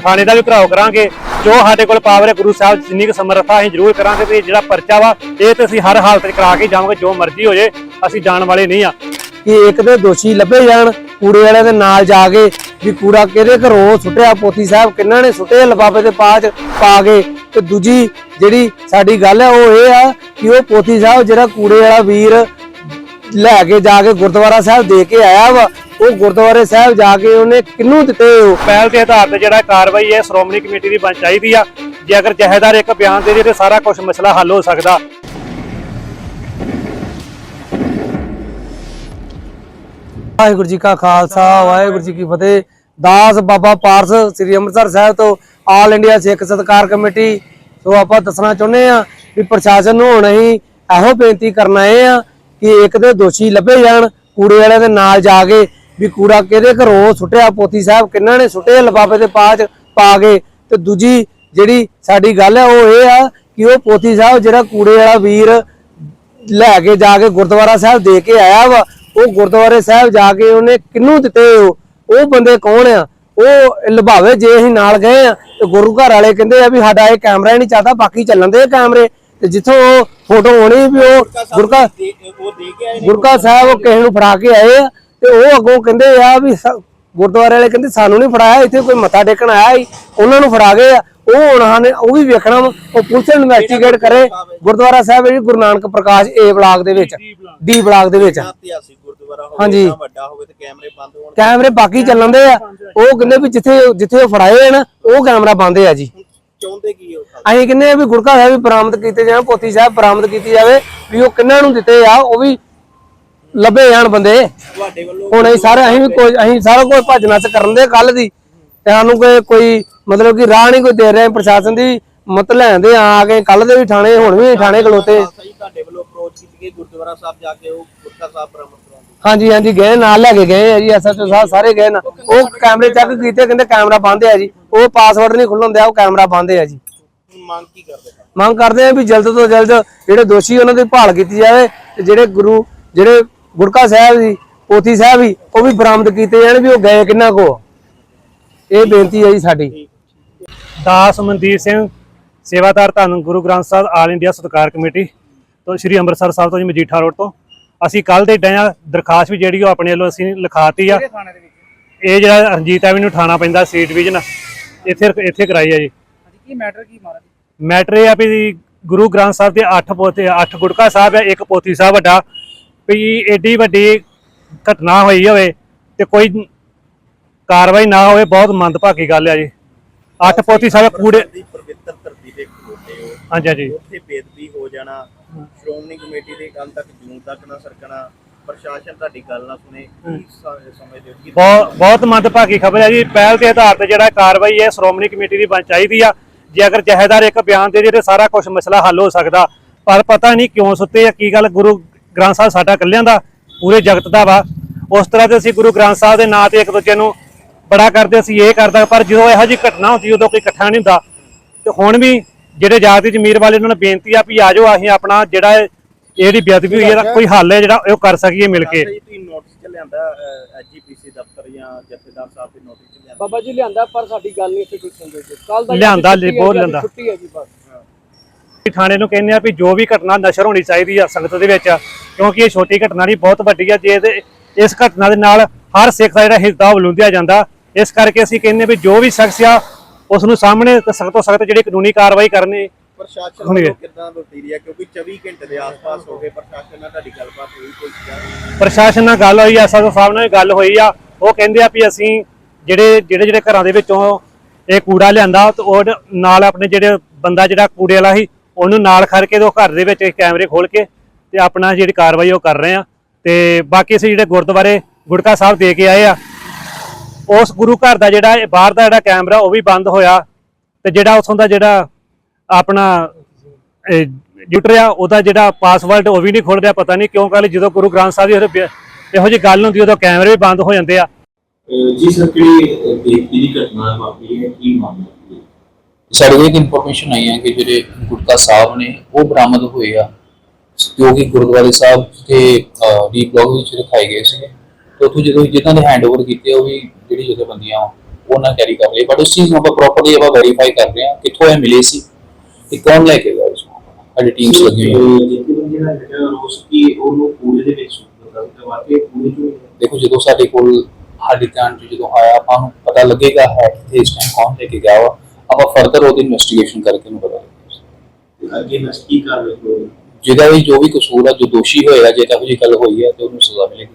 ਥਾਣੇ ਦਾ ਵੀ ਘਰਾਓ ਕਰਾਂਗੇ। ਜੋ ਸਾਡੇ ਕੋਲ ਪਾਵਰ ਹੈ, ਗੁਰੂ ਸਾਹਿਬ ਜਿੰਨੀ ਕੁ ਸਮਰੱਥਾ ਅਸੀਂ ਜ਼ਰੂਰ ਕਰਾਂਗੇ ਤੇ ਜਿਹੜਾ ਪਰਚਾ ਵਾ, ਇਹ ਤੇ ਅਸੀਂ ਹਰ ਹਾਲਤ 'ਚ ਕਰਾ ਕੇ ਜਾਵਾਂਗੇ, ਜੋ ਮਰਜ਼ੀ ਹੋ ਜੇ, ਅਸੀਂ ਜਾਣ ਵਾਲੇ ਨਹੀਂ ਆ। ਕਿ ਇੱਕ ਦੇ ਦੋਸ਼ੀ ਲੱਭੇ ਜਾਣ, ਕੂੜੇ ਵਾਲਿਆਂ ਦੇ ਨਾਲ ਜਾ ਕੇ ਵੀ ਕੂੜਾ ਕਿਹਦੇ ਘਰੋਂ ਸੁੱਟਿਆ, ਪੋਤੀ ਸਾਹਿਬ ਕਿੰਨਾਂ ਨੇ ਸੁੱਟਿਆ ਲਫ਼ਾਫੇ ਦੇ ਪਾਚ ਪਾ ਕੇ। ਤੇ ਦੂਜੀ ਜਿਹੜੀ ਸਾਡੀ ਗੱਲ ਹੈ, ਉਹ ਇਹ ਆ ਕਿ ਉਹ ਪੋਤੀ ਸਾਹਿਬ ਜਿਹੜਾ ਕੂੜੇ ਵਾਲਾ ਵੀਰ ਲੈ ਕੇ ਜਾ ਕੇ ਗੁਰਦੁਆਰਾ ਸਾਹਿਬ ਦੇ ਕੇ ਆਇਆ ਵਾ ਉਹ ਗੁਰਦੁਆਰੇ ਸਾਹਿਬ ਜਾ ਕੇ ਉਹਨੇ ਕਿਹਨੂੰ ਦਿੱਤੇ ਉਹ? ਪਹਿਲ ਦੇ ਆਧਾਰ ਤੇ ਜਿਹੜਾ ਕਾਰਵਾਈ ਹੈ ਸ਼੍ਰੋਮਣੀ ਕਮੇਟੀ ਦੀ ਬਣ ਚਾਹੀਦੀ ਆ। ਜੇ ਅਗਰ ਜਹੇਦਾਰ ਇੱਕ ਬਿਆਨ ਦੇ ਦੇ ਤੇ ਸਾਰਾ ਕੁਝ ਮਸਲਾ ਹੱਲ ਹੋ ਸਕਦਾ। ਵਾਹਿਗੁਰੂ ਜੀ ਕਾ ਖਾਲਸਾ ਵਾਹਿਗੁਰੂ ਜੀ ਕੀ ਫਤਿਹ। ਦਾਸ ਬਾਬਾ ਪਾਰਸ ਸ੍ਰੀ ਅੰਮ੍ਰਿਤਸਰ ਸਾਹਿਬ ਤੋਂ ਆਲ ਇੰਡੀਆ ਸਿੱਖ ਸਤਕਾਰ ਕਮੇਟੀ ਸੋ ਆਪਾਂ ਦੱਸਣਾ ਚਾਹੁੰਦੇ ਆ ਵੀ ਪ੍ਰਸ਼ਾਸਨ ਨੂੰ ਹੁਣ ਅਸੀਂ ਇਹੋ ਬੇਨਤੀ ਕਰਨ ਆਏ ਆ ਕਿ ਇੱਕ ਦੇ ਦੋਸ਼ੀ ਲੱਭੇ ਜਾਣ ਕੂੜੇ ਵਾਲਿਆਂ ਦੇ ਨਾਲ ਜਾ ਕੇ ਵੀ ਕੂੜਾ ਕਿਹਦੇ ਘਰੋਂ ਸੁੱਟਿਆ? ਪੋਤੀ ਸਾਹਿਬ ਕਿੰਨਾਂ ਨੇ ਸੁੱਟੇ? ਲਿਫਾਫੇ ਦੇ ਪਾਚ ਪਾ ਕੇ। ਤੇ ਦੂਜੀ ਜਿਹੜੀ ਸਾਡੀ ਗੱਲ ਹੈ ਉਹ ਇਹ ਆ ਕਿ ਉਹ ਪੋਤੀ ਸਾਹਿਬ ਜਿਹੜਾ ਕੂੜੇ ਵਾਲਾ ਵੀਰ ਲੈ ਕੇ ਜਾ ਕੇ ਗੁਰਦੁਆਰਾ ਸਾਹਿਬ ਦੇ ਕੇ ਆਇਆ ਵਾ ਉਹ ਗੁਰਦੁਆਰੇ ਸਾਹਿਬ ਜਾ ਕੇ ਉਹਨੇ ਕਿਹਨੂੰ ਦਿੱਤੇ ਉਹ? ਉਹ ਬੰਦੇ ਕੌਣ ਆ? ਉਹ ਲਭਾਵੇ ਜੇ ਅਸੀਂ ਨਾਲ ਗਏ ਆ ਤੇ ਗੁਰੂ ਘਰ ਵਾਲੇ ਕਹਿੰਦੇ ਆ ਵੀ ਸਾਡਾ ਇਹ ਕੈਮਰਾ ਨਹੀਂ ਚੱਲਦਾ ਬਾਕੀ ਚੱਲਣ ਦੇ ਕੈਮਰੇ। ਤੇ ਜਿੱਥੋਂ ਉਹ ਫੋਟੋ ਹੋਣੀ ਵੀ ਉਹ ਗੁਰਕਾ ਗੁਰਕਾ ਸਾਹਿਬ ਉਹ ਕਿਸੇ ਨੂੰ ਫੜਾ ਕੇ ਆਏ ਆ ਤੇ ਉਹ ਅੱਗੋਂ ਕਹਿੰਦੇ ਆ ਵੀ ਗੁਰਦੁਆਰੇ ਵਾਲੇ ਕਹਿੰਦੇ ਸਾਨੂੰ ਨਹੀਂ ਫੜਾਇਆ ਇੱਥੇ ਕੋਈ ਮੱਥਾ ਟੇਕਣ ਆਇਆ ਸੀ ਉਹਨਾਂ ਨੂੰ ਫੜਾ ਗਏ ਆ। ਉਹ ਹੁਣ ਨੇ ਉਹ ਵੀ ਵੇਖਣਾ ਉਹ ਪੁਲਿਸ ਇਨਵੈਸਟੀਗੇਟ ਕਰੇ ਗੁਰਦੁਆਰਾ ਸਾਹਿਬ ਹੈ ਜੀ ਗੁਰੂ ਨਾਨਕ ਪ੍ਰਕਾਸ਼ ਏ ਬਲਾਕ ਦੇ ਵਿੱਚ ਡੀ ਬਲਾਕ ਦੇ ਵਿੱਚ। ਹਾਂਜੀ। ਕੈਮਰੇ ਬਾਕੀ ਚੱਲਣ ਦੇ ਆ। ਉਹ ਕਹਿੰਦੇ ਵੀ ਜਿੱਥੇ ਜਿੱਥੇ ਉਹ ਫੜਾਏ ਆ ਨਾ ਉਹ ਕੈਮਰਾ ਬੰਦ ਆ ਜੀ। ਚਾਹੁੰਦੇ ਕੀ ਉਹ ਅਸੀਂ ਕਹਿੰਦੇ ਆ ਵੀ ਗੁਰਕਾ ਸਾਹਿਬ ਵੀ ਬਰਾਮਦ ਕੀਤੇ ਜਾਣ ਪੋਤੀ ਸਾਹਿਬ ਬਰਾਮਦ ਕੀਤੀ ਜਾਵੇ ਵੀ ਉਹ ਕਿੰਨਾਂ ਨੂੰ ਦਿੱਤੇ ਆ ਉਹ ਵੀ ਲੱਭੇ ਜਾਣ ਬੰਦੇ। ਤੁਹਾਡੇ ਵੱਲੋਂ ਹੁਣ ਅਸੀਂ ਸਾਰੇ ਅਸੀਂ ਵੀ ਕੋਈ ਅਸੀਂ ਸਾਰਾ ਕੁਝ ਭੱਜ ਨੱਸ ਕਰਨ ਦੇ ਕੱਲ ਦੀ। ਤੇ ਸਾਨੂੰ ਕੋਈ ਕੋਈ ਮਤਲਬ ਕਿ ਰਾਹ ਨਹੀਂ ਕੋਈ ਦੇ ਰਿਹਾ। ਪ੍ਰਸ਼ਾਸਨ ਦੀ ਮਤ ਲੈਂਦੇ ਆ ਕੇ ਕੱਲ ਦੇ ਵੀ ਥਾਣੇ ਹੁਣ ਵੀ ਥਾਣੇ ਖਲੋਤੇ। ਸਹੀ ਤੁਹਾਡੇ ਵੱਲੋਂ ਅਪਰੋਚ ਕੀਤੀ ਗਈ। ਗੁਰਦੁਆਰਾ ਸਾਹਿਬ ਜਾ ਕੇ ਉਹ ਗੁਰਕਾ ਸਾਹਿਬ ਬਰਾਮਦ ਕਰਾਉਣ ਦੀ ਹਾਂਜੀ ਹਾਂਜੀ ਗਏ ਨਾਲ ਲੈ ਕੇ ਗਏ ਆ ਜੀ ਐਸਐਚਓ ਸਾਹਿਬ ਸਾਰੇ ਗਏ ਨਾ। ਉਹ ਕੈਮਰੇ ਚੈੱਕ ਕੀਤੇ ਕਹਿੰਦੇ ਕੈਮਰਾ ਬੰਦ ਹੈ ਜੀ। ਉਹ ਪਾਸਵਰਡ ਨਹੀਂ ਖੁੱਲਣ ਦਿਆ ਉਹ ਕੈਮਰਾ ਬੰਦ ਹੈ ਜੀ। ਮੰਗ ਕੀ ਕਰਦੇ ਮੰਗ ਕਰਦੇ ਆ ਵੀ ਜਲਦ ਤੋਂ ਜਲਦ ਜਿਹੜੇ ਦੋਸ਼ੀ ਉਹਨਾਂ ਦੀ ਭਾਲ ਕੀਤੀ ਜਾਵੇ ਤੇ ਜਿਹੜੇ ਗੁਰੂ ਜਿਹੜੇ ਗੁਰਕਾ ਸਾਹਿਬ ਜੀ ਪੋਥੀ ਸਾਹਿਬ ਵੀ ਉਹ ਵੀ ਬਰਾਮਦ ਕੀਤੇ ਜਾਣ ਵੀ ਉਹ ਗਏ ਕਿੰਨਾ ਕੋ। ਇਹ ਬੇਨਤੀ ਹੈ ਜੀ ਸਾਡੀ। ਦਾਸ ਮਨਦੀਪ ਸਿੰਘ ਸੇਵਾਦਾਰ ਧੰਨ ਗੁਰੂ ਗ੍ਰੰਥ ਸਾਹਿਬ ਆਲ ਇੰਡੀਆ ਸਤਕਾਰ ਕਮੇਟੀ ਤੋਂ ਸ੍ਰੀ ਅੰਮ੍ਰਿਤਸਰ ਸਾਹਿਬ ਤੋਂ ਜੀ ਮਜੀਠਾ ਰੋਡ ਤੋਂ। ਅਸੀਂ ਕੱਲ ਦੇ ਡਿਆ ਦਰਖਾਸਤ ਵੀ ਜਿਹੜੀ ਉਹ ਆਪਣੇ ਵੱਲੋਂ ਅਸੀਂ ਲਿਖਾਤੀ ਆ। ਇਹ ਜਿਹੜਾ ਰਣਜੀਤ ਐਵਨਿਊ ਠਾਣਾ ਪੈਂਦਾ ਸੀ ਡਿਵੀਜ਼ਨ ਇੱਥੇ ਇੱਥੇ ਕਰਾਈ ਆ ਜੀ। ਕੀ ਮੈਟਰ ਕੀ ਮਾਰਾ ਮੈਟਰ ਇਹ ਆ ਵੀ ਗੁਰੂ ਗ੍ਰੰਥ ਸਾਹਿਬ ਦੇ 8 ਪੋਤੇ 8 ਗੁਟਕਾ ਸਾਹਿਬ ਹੈ ਇੱਕ ਪੋਥੀ ਸਾਹਿਬ ਵੱਡਾ। ਵੀ ਏਡੀ ਵੱਡੀ ਘਟਨਾ ਹੋਈ ਹੋਵੇ ਤੇ ਕੋਈ ਕਾਰਵਾਈ ਨਾ ਹੋਵੇ ਬਹੁਤ ਮੰਦਭਾਗੀ ਗੱਲ ਆ ਜੀ। 8 ਪੋਥੀ ਸਾਹਿਬ ਕੂੜੇ ਦੀ ਪਵਿੱਤਰ ਧਰਤੀ ਦੇ ਖਲੋਤੇ ਹੋ। ਹਾਂਜੀ ਹਾਂਜੀ। ਉੱਥੇ ਬੇਦਬੀ ਹੋ ਜਾਣਾ। ਸ਼੍ਰੋਮਣੀ ਕਮੇਟੀ ਦੇ ਕੱਲ ਤੱਕ ਜੂਨ ਤੱਕ ਨਾ ਸਰਕਣਾ। ਪ੍ਰਸ਼ਾਸਨ ਤੁਹਾਡੀ ਗੱਲ ਨਾ ਸੁਣੇ। ਸਮਝਦੇ ਹੋ? ਬਹੁਤ ਬਹੁਤ ਮੰਦਭਾਗੀ ਖਬਰ ਹੈ ਜੀ। ਪਹਿਲ ਦੇ ਆਧਾਰ ਤੇ ਜਿਹੜਾ ਕਾਰਵਾਈ ਹੈ ਸ਼੍ਰੋਮਣੀ ਕਮੇਟੀ ਦੀ ਬਣ ਚਾਹੀਦੀ ਆ। ਜੇ ਅਗਰ ਜਹੇਦਾਰ ਇੱਕ ਬਿਆਨ ਦੇ ਦੇ ਤੇ ਸਾਰਾ ਕੁਝ ਮਸਲਾ ਹੱਲ ਹੋ ਸਕਦਾ। ਪਰ ਪਤਾ ਨਹੀਂ ਕਿਉਂ ਸੁੱਤੇ ਆ ਕੀ ਗੱਲ? ਗੁਰੂ ਗ੍ਰੰਥ ਸਾਹਿਬ ਸਾਡਾ ਇਕੱਲਿਆਂ ਦਾ ਪੂਰੇ ਜਗਤ ਦਾ ਵਾ। ਉਸ ਤਰ੍ਹਾਂ ਤੇ ਅਸੀਂ ਗੁਰੂ ਗ੍ਰੰਥ ਸਾਹਿਬ ਦੇ ਨਾਂ ਤੇ ਇੱਕ ਦੂਜੇ ਨੂੰ ਬੜਾ ਕਰਦੇ ਸੀ ਇਹ ਕਰਦਾ ਪਰ ਜਦੋਂ ਇਹੋ ਜਿਹੀ ਘਟਨਾ ਹੁੰਦੀ ਉਦੋਂ ਕੋਈ ਇਕੱਠਾ ਨਹੀਂ ਹੁੰਦਾ। ਤੇ ਹੁਣ ਵੀ ਜਿਹੜੇ ਜਾਤੀ ਜ਼ਮੀਰ ਵਾਲੇ ਉਹਨਾਂ ਨੂੰ ਬੇਨਤੀ ਆ ਵੀ ਆਜੋ ਅਸੀਂ ਆਪਣਾ ਜਿਹੜਾ ਇਹ ਜਿਹੜੀ ਬੇਅਦਬੀ ਹੋਈ ਹੈ ਕੋਈ ਹੱਲ ਹੈ ਜਿਹੜਾ ਉਹ ਕਰ ਸਕੀਏ ਮਿਲ ਕੇ। ਜੀ ਤੁਸੀਂ ਨੋਟਿਸ ਚ ਲਿਆਂਦਾ ਐਜੀਪੀਸੀ ਦਫ਼ਤਰ ਜਾਂ ਜਥੇਦਾਰ ਸਾਹਿਬ ਦੇ ਨੋਟਿਸ ਚ ਲਿਆਂਦਾ? ਬਾਬਾ ਜੀ ਲਿਆਂਦਾ ਪਰ ਸਾਡੀ ਗੱਲ ਨਹੀਂ ਇੱਥੇ ਕੋਈ ਸੁਣਦੇ। ਕੱਲ ਦਾ ਲਿਆਂਦਾ, ਬਹੁਤ ਲਿਆਂਦਾ। ਛੁੱਟੀ ਹੈ ਜੀ ਬਸ। ਥਾਣੇ ਨੂੰ ਕਹਿੰਦੇ ਆ ਵੀ ਜੋ ਵੀ ਘਟਨਾ ਨਸ਼ਰ ਹੋਣੀ ਚਾਹੀਦੀ ਆ ਸੰਗਤ ਦੇ ਵਿੱਚ ਕਿਉਂਕਿ ਇਹ ਛੋਟੀ ਘਟਨਾ ਨਹੀਂ ਬਹੁਤ ਵੱਡੀ ਆ ਜੇ ਇਸ ਘਟਨਾ ਦੇ ਨਾਲ ਹਰ ਸਿੱਖ ਦਾ ਜਿਹੜਾ ਹਿੱਸਾ ਉਹ ਵਲੂੰਦਿਆ ਜਾਂਦਾ ਇਸ ਕਰਕੇ ਅਸੀਂ ਕਹਿੰਦੇ ਵੀ ਜੋ ਵੀ ਸ਼ਖਸ ਆ ਉਸ ਨੂੰ ਸਾਹਮਣੇ ਸਖਤ ਤੋਂ ਸਖਤ ਜਿਹੜੀ ਕਾਨੂੰਨੀ ਕਾਰਵਾਈ ਕਰਨੀ ਪ੍ਰਸ਼ਾਸਨ। ਵੱਲੋਂ ਕਿੱਦਾਂ ਵਰਤੀਰੀਆ ਕਿਉਂਕਿ 24 ਘੰਟੇ ਦੇ ਆਸ-ਪਾਸ ਹੋ ਗਏ ਪ੍ਰਸ਼ਾਸਨ ਨਾਲ ਤੁਹਾਡੀ ਗੱਲਬਾਤ ਹੋਈ ਕੋਈ ਪ੍ਰਸ਼ਾਸਨ ਨਾਲ ਗੱਲ ਹੋਈ ਆ ਐਸਐਸਓ ਸਾਹਿਬ ਨਾਲ ਗੱਲ ਹੋਈ ਆ ਉਹ ਕਹਿੰਦੇ ਆ ਵੀ ਅਸੀਂ ਜਿਹੜੇ ਜਿਹੜੇ ਜਿਹੜੇ ਘਰਾਂ ਦੇ ਵਿੱਚੋਂ ਇਹ ਕੂੜਾ ਲਿਆਂਦਾ ਤੇ ਉਹ ਨਾਲ ਆਪਣੇ ਜਿਹੜੇ ਬੰਦਾ ਜਿਹੜਾ ਕੂੜੇ ਵਾਲਾ ਸੀ ਉਹਨੂੰ ਨਾਲ ਖੜ ਕੇ ਉਹ ਘਰ ਦੇ ਵਿੱਚ ਕੈਮਰੇ ਖੋਲ ਕੇ ਤੇ ਆਪਣਾ ਜਿਹੜੀ ਕਾਰਵਾਈ ਉਹ ਕਰ ਰਹੇ ਆ। ਤੇ ਬਾਕੀ ਅਸੀਂ ਜਿਹੜੇ ਗੁਰਦੁਆਰੇ ਗੁੜਕਾ ਸਾਹਿਬ ਦੇ ਕੇ ਆਏ ਆ, ਉਸ ਗੁਰੂ ਘਰ ਦਾ ਜਿਹੜਾ ਬਾਹਰ ਦਾ ਜਿਹੜਾ ਕੈਮਰਾ ਉਹ ਵੀ ਬੰਦ ਹੋਇਆ ਤੇ ਜਿਹੜਾ ਉਥੋਂ ਦਾ ਜਿਹੜਾ ਆਪਣਾ ਜੁਟਰ ਆ, ਉਹਦਾ ਜਿਹੜਾ ਪਾਸਵਰਡ ਉਹ ਵੀ ਨਹੀਂ ਖੁੱਲ ਰਿਹਾ, ਪਤਾ ਨਹੀਂ ਕਿਉਂ ਕੱਲ ਜਦੋਂ ਗੁਰੂ ਗ੍ਰੰਥ ਸਾਹਿਬ ਦੀ ਇਹੋ ਜਿਹੀ- ਗੱਲ ਹੁੰਦੀ, ਉਦੋਂ ਕੈਮਰੇ ਵੀ ਬੰਦ ਹੋ ਜਾਂਦੇ ਆ। ਜੀ ਸਰ ਜਿਹੜੀ ਬੇਟੀ ਦੀ ਘਟਨਾ ਵਾਪਰੀ ਹੈ? ਕੀ ਮਾਮਲਾ ਸਾਡੇ ਕੋਲ ਇੱਕ ਇਨਫੋਰਮੇਸ਼ਨ ਆਈ ਹੈ ਕਿ ਜਿਹੜੇ ਗੁਟਕਾ ਸਾਹਿਬ ਨੇ ਉਹ ਬਰਾਮਦ ਹੋਏ ਆ। ਜੋ ਕਿ ਗੁਰਦੁਆਰੇ ਸਾਹਿਬ ਦੇ ਡੀ ਬਲੌਕ ਵਿੱਚ ਰਖਾਏ ਗਏ ਸੀ ਤੇ ਉੱਥੋਂ ਜਦੋਂ ਜਿਨ੍ਹਾਂ ਨੇ ਹੈਂਡਓਵਰ ਕੀਤੇ ਉਹ ਵੀ ਜਿਹੜੀ ਜਥੇਬੰਦੀਆਂ ਉਹਨਾਂ ਕੈਰੀ ਕਰ ਰਹੇ ਬਟ ਉਸ ਚੀਜ਼ ਨੂੰ ਆਪਾਂ ਪ੍ਰੋਪਰਲੀ ਆਪਾਂ ਵੈਰੀਫਾਈ ਕਰ ਰਹੇ ਹਾਂ ਕਿੱਥੋਂ ਇਹ ਮਿਲੇ ਸੀ ਤੇ ਕੌਣ ਲੈ ਕੇ ਗਿਆ ਇਸ ਨੂੰ ਸਾਡੀ ਟੀਮਸ ਲੱਗੀ ਹੋਈ ਹੈ ਜਿੱਥੇ ਬੰਦੇ ਦਾ ਜਿਹੜਾ ਰੋਸ ਕੀ ਉਹਨੂੰ ਕੂੜੇ ਦੇ ਵਿੱਚ ਸੁੱਟ ਦਿੱਤਾ ਵਾਕਈ ਚੋਂ ਦੇਖੋ ਜਦੋਂ ਸਾਡੇ ਕੋਲ ਸਾਡੇ ਧਿਆਨ ਜਦੋਂ ਆਇਆ ਆਪਾਂ ਨੂੰ ਪਤਾ ਲੱਗੇਗਾ ਹੈ ਕਿ ਇਸ ਟਾਈਮ ਕੌਣ ਲੈ ਕੇ ਗਿਆ ਵਾ। ਆਪਾਂ ਫਰਦਰ ਉਹਦੀ ਇਨਵੈਸਟੀਗੇਸ਼ਨ ਕਰਕੇ ਨੂੰ ਪਤਾ ਲੱਗੇਗਾ। ਅੱਗੇ ਨਸ ਕੀ ਕਰ ਰਹੇ ਹੋ ਜਿਹਦਾ ਵੀ ਜੋ ਵੀ ਕਸੂਰ ਆ ਜੋ ਦੋਸ਼ੀ ਹੋਏਗਾ ਜੇ ਇਹੋ ਜਿਹੀ ਗੱਲ ਹੋਈ ਹੈ ਤੇ ਉਹਨੂੰ ਸਜ਼ਾ ਮਿਲੇਗੀ।